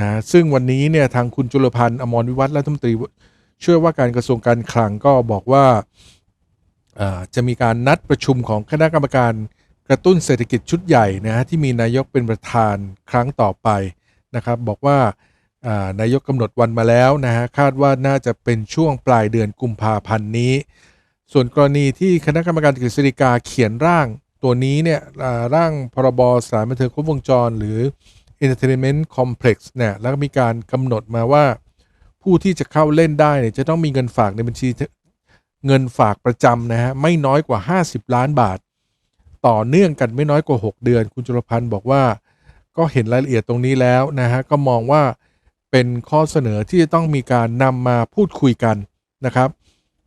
นะซึ่งวันนี้เนี่ยทางคุณจุลพันธ์อมรวิวัฒน์รัฐมนตรีช่วยว่าการกระทรวงการคลังก็บอกว่าจะมีการนัดประชุมของคณะกรรมการกระตุ้นเศรษฐกิจชุดใหญ่นะฮะที่มีนายกเป็นประธานครั้งต่อไปนะครับ บอกว่านายกกำหนดวันมาแล้วนะฮะคาดว่าน่าจะเป็นช่วงปลายเดือนกุมภาพันธ์นี้ ส่วนกรณีที่คณะกรรมการกฤษฎีกาเขียนร่างตัวนี้เนี่ยร่างพรบสารบันเทิงครบวงจรหรือ Entertainment Complex เนี่ยแล้วก็มีการกำหนดมาว่าผู้ที่จะเข้าเล่นได้เนี่ยจะต้องมีเงินฝากในบัญชีเงินฝากประจำนะฮะไม่น้อยกว่า 50 ล้านบาท ต่อเนื่องกันไม่น้อยกว่า 6 เดือน คุณจุลพันธ์บอกว่า ก็เห็นรายละเอียดตรงนี้แล้วนะฮะก็มองว่าเป็นข้อเสนอที่จะต้องมีการนำมาพูดคุยกันนะครับ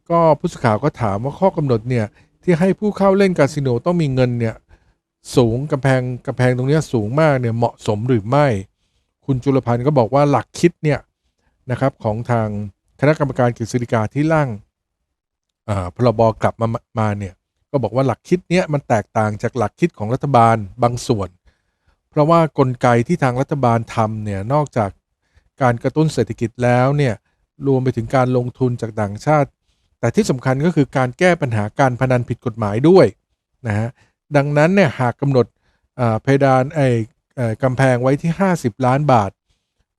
ก็ผู้สื่อข่าวก็ถามว่าข้อกำหนดเนี่ยที่ให้ผู้เข้าเล่นคาสิโนต้องมีเงินเนี่ย สูงกำแพงกำแพงตรงเนี้ยสูงมากเนี่ยเหมาะสมหรือไม่ คุณจุลพันธ์ก็บอกว่าหลักคิดเนี่ยนะครับของทางคณะกรรมการกฤษฎีกาที่ร่างอ่าพรบกลับมามาเนี่ยก็บอกว่าหลักคิดเนี้ยมันแตกต่างจากหลักคิดของรัฐบาลบางส่วน เพราะว่ากลไกที่ทางรัฐบาลทำเนี่ยนอกจากการกระตุ้นเศรษฐกิจแล้วเนี่ยรวมไปถึงการลงทุนจากต่างชาติ แต่ที่สำคัญก็คือการแก้ปัญหาการพนันผิดกฎหมายด้วยนะฮะ ดังนั้นเนี่ยหากกำหนดเพดานไอ้กำแพงไว้ที่ 50 ล้านบาท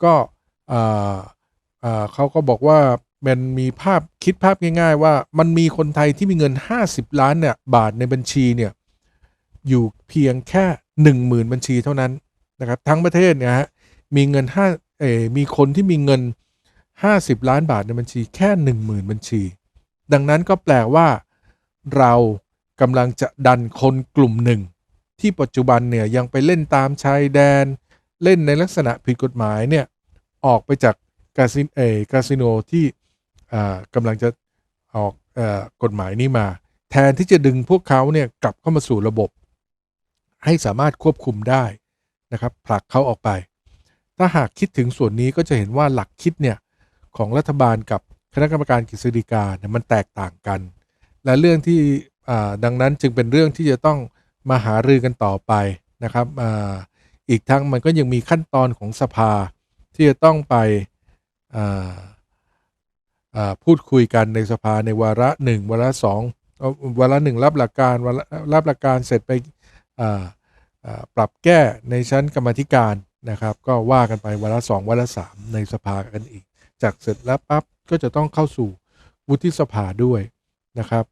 ก็เขาก็บอกว่ามันมีภาพคิดภาพง่าย ๆ ว่ามันมีคนไทยที่มีเงิน 50 ล้านเนี่ยบาทในบัญชีเนี่ยอยู่เพียงแค่ 10,000 บัญชีเท่านั้นนะครับทั้งประเทศเนี่ยฮะมีเงินห้าเออมีคนที่มีเงิน 50 ล้านบาทในบัญชีแค่ 10,000 บัญชี ดังนั้นก็แปลว่าเรา กำลังจะดันคนกลุ่มหนึ่ง ที่ปัจจุบันเนี่ยยังไปเล่นตามชายแดน เล่นในลักษณะผิดกฎหมายเนี่ยออกไปจากคาสิเอคาสิโนที่กำลังจะออกอกฎหมายนี้มา แทนที่จะดึงพวกเขาเนี่ยกลับเข้ามาสู่ระบบ ให้สามารถควบคุมได้นะครับผลักเขาออกไป ถ้าหากคิดถึงส่วนนี้ก็จะเห็นว่าหลักคิดเนี่ยของรัฐบาลกับคณะกรรมการกฤษฎีกาเนี่ยมันแตกต่างกัน และเรื่องที่ ดังนั้นจึงเป็นเรื่องที่จะต้องมาหารือกันต่อไปนะครับออีกทั้งมันก็ยังมีขั้นตอนของสภาที่จะต้องไปพูดคุยกันในสภาในวาระหนึ่งวาระสองวาระหนึ่งรับหลักการวาระรับหลักการเสร็จไปปรับแก้ในชั้นกรรมธิการนะครับ ก็ว่ากันไปวาระสองวาระสามในสภากันอีก จากเสร็จแล้วปั๊บก็จะต้องเข้าสู่วุฒิสภาด้วยนะครับ